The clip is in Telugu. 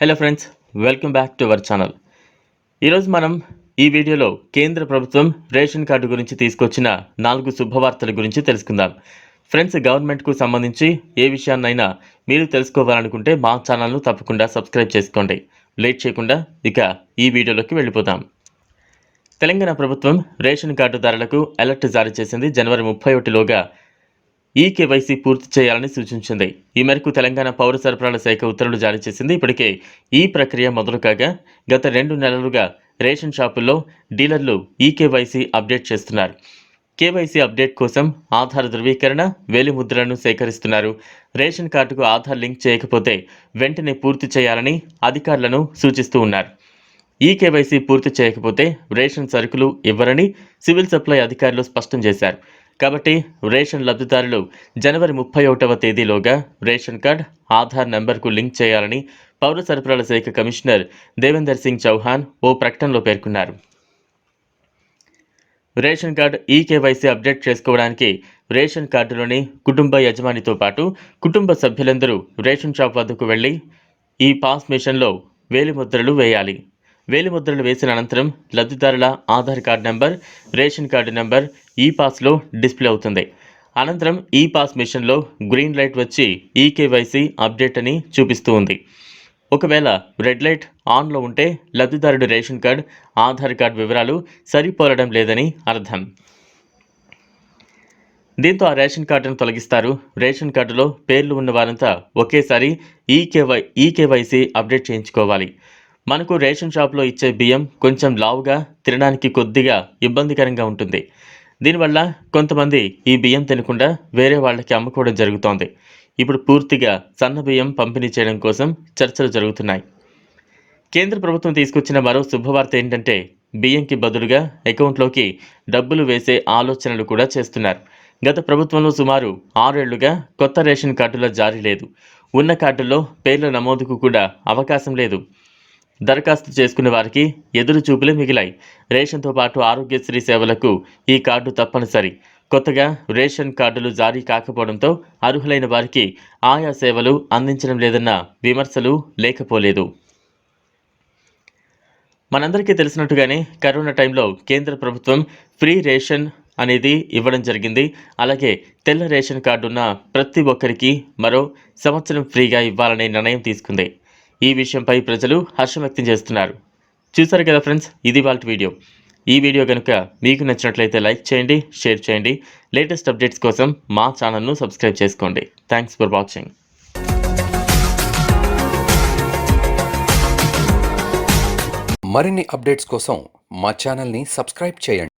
Hello friends welcome back to our channel ఈరోజు మనం ఈ వీడియోలో కేంద్ర ప్రభుత్వం రేషన్ కార్డు గురించి తీసుకొచ్చిన నాలుగు శుభవార్తల గురించి తెలుసుకుందాం. ఫ్రెండ్స్ గవర్నమెంట్కు సంబంధించి ఏ విషయాన్నైనా మీరు తెలుసుకోవాలనుకుంటే మా ఛానల్ను తప్పకుండా సబ్స్క్రైబ్ చేసుకోండి. లేట్ చేయకుండా ఇక ఈ వీడియోలోకి వెళ్ళిపోదాం. తెలంగాణ ప్రభుత్వం రేషన్ కార్డుదారులకు అలర్ట్ జారీ చేసింది జనవరి ముప్పై ఒకటిలోగా ఈ కేవైసీ పూర్తి చేయాలని సూచించింది. ఈ మేరకు తెలంగాణ పౌర సరఫరాల శాఖ ఉత్తర్వులు జారీ చేసింది. ఇప్పటికే ఈ ప్రక్రియ మొదలు కాగా గత రెండు నెలలుగా రేషన్ షాపుల్లో డీలర్లు ఈ కేవైసీ అప్డేట్ చేస్తున్నారు. కేవైసీ అప్డేట్ కోసం ఆధార్ ధృవీకరణ వేలిముద్రలను సేకరిస్తున్నారు. రేషన్ కార్డుకు ఆధార్ లింక్ చేయకపోతే వెంటనే పూర్తి చేయాలని అధికారులను సూచిస్తూ ఉన్నారు. ఈ కేవైసీ పూర్తి చేయకపోతే రేషన్ సరుకులు ఇవ్వరని సివిల్ సప్లై అధికారులు స్పష్టం చేశారు. కాబట్టి రేషన్ లబ్ధిదారులు జనవరి ముప్పై ఒకటవ తేదీలోగా రేషన్ కార్డ్ ఆధార్ నెంబర్కు లింక్ చేయాలని పౌర సరఫరాల శాఖ కమిషనర్ దేవేందర్ సింగ్ చౌహాన్ ఓ ప్రకటనలో పేర్కొన్నారు. Ration card e KYC update చేసుకోవడానికి రేషన్ కార్డులోని కుటుంబ యజమానితో పాటు కుటుంబ సభ్యులందరూ రేషన్ షాప్ వద్దకు వెళ్ళి ఈ పాస్ మిషన్లో వేలిముద్రలు వేయాలి. వేలిముద్రలు వేసిన అనంతరం లబ్ధిదారుల Aadhaar card number ration card number e పాస్లో display అవుతుంది. అనంతరం ఈ పాస్ మిషన్లో గ్రీన్ లైట్ వచ్చి ఈ కేవైసీ అప్డేట్ అని చూపిస్తూ ఉంది. ఒకవేళ రెడ్ లైట్ ఆన్లో ఉంటే లబ్ధిదారుడు రేషన్ కార్డ్ ఆధార్ కార్డ్ వివరాలు సరిపోలడం లేదని అర్థం. దీంతో ఆ రేషన్ కార్డును తొలగిస్తారు. రేషన్ కార్డులో పేర్లు ఉన్న వారంతా ఒకేసారి ఈ ఈకేవైసీ ఈ కేవైసీ అప్డేట్ చేయించుకోవాలి. మనకు రేషన్ షాప్లో ఇచ్చే బియ్యం కొంచెం లావుగా తినడానికి కొద్దిగా ఇబ్బందికరంగా ఉంటుంది. దీనివల్ల కొంతమంది ఈ బియ్యం తినకుండా వేరే వాళ్ళకి అమ్ముకోవడం జరుగుతోంది. ఇప్పుడు పూర్తిగా సన్న బియ్యం పంపిణీ చేయడం కోసం చర్చలు జరుగుతున్నాయి. కేంద్ర ప్రభుత్వం తీసుకొచ్చిన మరో శుభవార్త ఏంటంటే బియ్యంకి బదులుగా అకౌంట్లోకి డబ్బులు వేసే ఆలోచనలు కూడా చేస్తున్నారు. గత ప్రభుత్వంలో సుమారు ఆరేళ్ళుగా కొత్త రేషన్ కార్డుల జారీ లేదు. ఉన్న కార్డుల్లో పేర్ల నమోదుకు కూడా అవకాశం లేదు. దరఖాస్తు చేసుకునే వారికి ఎదురు చూపులే మిగిలాయి. రేషన్తో పాటు ఆరోగ్యశ్రీ సేవలకు ఈ కార్డు తప్పనిసరి. కొత్తగా రేషన్ కార్డులు జారీ కాకపోవడంతో అర్హులైన వారికి ఆయా సేవలు అందించడం లేదన్న విమర్శలు లేకపోలేదు. మనందరికీ తెలిసినట్టుగానే కరోనా టైంలో కేంద్ర ప్రభుత్వం ఫ్రీ రేషన్ అనేది ఇవ్వడం జరిగింది. అలాగే తెల్ల రేషన్ కార్డు ఉన్న ప్రతి ఒక్కరికి మరో సంవత్సరం ఫ్రీగా ఇవ్వాలనే నిర్ణయం తీసుకుంది. ఈ విషయంపై ప్రజలు హర్షం వ్యక్తం చేస్తున్నారు. చూసారు కదా ఫ్రెండ్స్ ఇది వాళ్ళ వీడియో. ఈ వీడియో కనుక మీకు నచ్చినట్లయితే లైక్ చేయండి షేర్ చేయండి. లేటెస్ట్ అప్డేట్స్ కోసం మా ఛానల్ను సబ్స్క్రైబ్ చేసుకోండి. థ్యాంక్స్ ఫర్ వాచింగ్ మరిన్ని అప్డేట్స్ కోసం మా ఛానల్ని సబ్స్క్రైబ్ చేయండి.